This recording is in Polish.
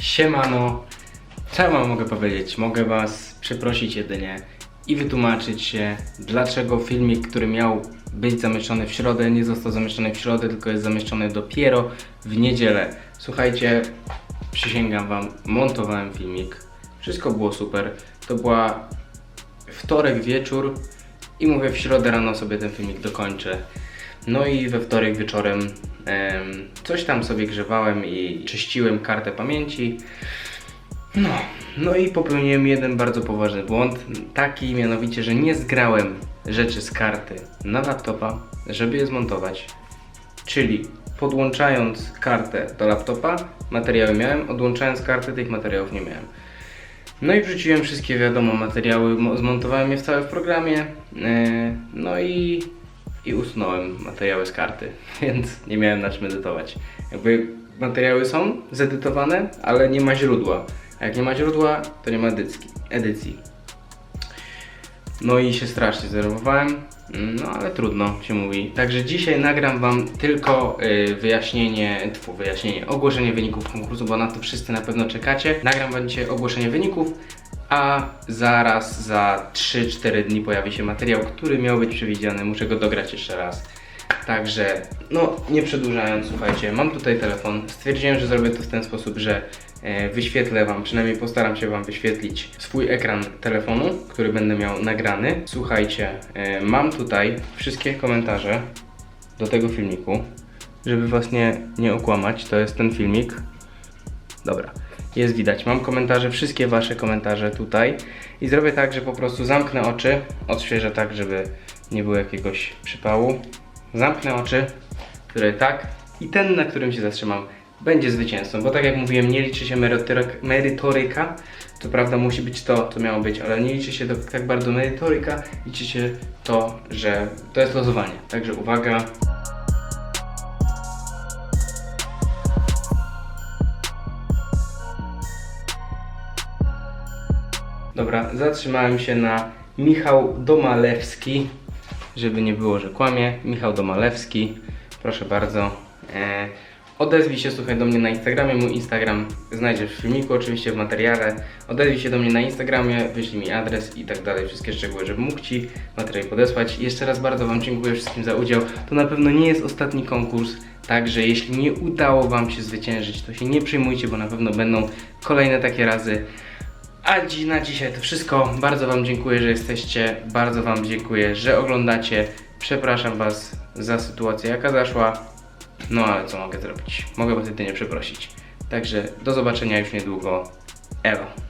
Siemano, co wam mogę powiedzieć? Mogę was przeprosić jedynie i wytłumaczyć się, dlaczego filmik, który miał być zamieszczony w środę, nie został zamieszczony w środę, tylko jest zamieszczony dopiero w niedzielę. Słuchajcie, przysięgam wam, montowałem filmik, wszystko było super. To była wtorek wieczór i mówię w środę rano sobie ten filmik dokończę. No i we wtorek wieczorem em, coś tam sobie grzewałem i czyściłem kartę pamięci. No, no i popełniłem jeden bardzo poważny błąd, taki mianowicie, że nie zgrałem rzeczy z karty na laptopa, żeby je zmontować. Czyli podłączając kartę do laptopa, materiały miałem, odłączając kartę, tych materiałów nie miałem. No i wrzuciłem wszystkie wiadomo materiały, mo- zmontowałem je w całe w programie, yy, no i, i usunąłem materiały z karty, więc nie miałem na czym edytować. Jakby materiały są zedytowane, ale nie ma źródła. A jak nie ma źródła, to nie ma edycji. No i się strasznie zdenerwowałem, no ale trudno się mówi. Także dzisiaj nagram wam tylko y, wyjaśnienie, tfu, wyjaśnienie, ogłoszenie wyników konkursu, bo na to wszyscy na pewno czekacie. Nagram wam dzisiaj ogłoszenie wyników, a zaraz za 3-4 dni pojawi się materiał, który miał być przewidziany. Muszę go dograć jeszcze raz. Także, no nie przedłużając, słuchajcie, mam tutaj telefon. Stwierdziłem, że zrobię to w ten sposób, że e, wyświetlę Wam, przynajmniej postaram się Wam wyświetlić swój ekran telefonu, który będę miał nagrany. Słuchajcie, e, mam tutaj wszystkie komentarze do tego filmiku. Żeby Was nie, nie okłamać, to jest ten filmik. Dobra, jest widać. Mam komentarze, wszystkie Wasze komentarze tutaj i zrobię tak, że po prostu zamknę oczy, odświeżę tak, żeby nie było jakiegoś przypału. Zamknę oczy, które tak i ten, na którym się zatrzymam, będzie zwycięzcą, bo tak jak mówiłem, nie liczy się merytoryk- merytoryka, to prawda musi być to, co miało być, ale nie liczy się to tak bardzo merytoryka, liczy się to, że to jest losowanie. Także uwaga. Dobra, zatrzymałem się na Michał Domalewski, żeby nie było, że kłamie. Michał Domalewski, proszę bardzo. E, odezwij się, słuchaj, do mnie na Instagramie. Mój Instagram znajdziesz w filmiku, oczywiście w materiale. Odezwij się do mnie na Instagramie, wyślij mi adres i tak dalej, wszystkie szczegóły, żebym mógł Ci materiał podesłać. Jeszcze raz bardzo Wam dziękuję wszystkim za udział. To na pewno nie jest ostatni konkurs. Także jeśli nie udało Wam się zwyciężyć, to się nie przejmujcie, bo na pewno będą kolejne takie razy. A na dzisiaj to wszystko. Bardzo Wam dziękuję, że jesteście. Bardzo Wam dziękuję, że oglądacie. Przepraszam Was za sytuację, jaka zaszła. No ale co mogę zrobić? Mogę Was jedynie przeprosić. Także do zobaczenia już niedługo. Elo.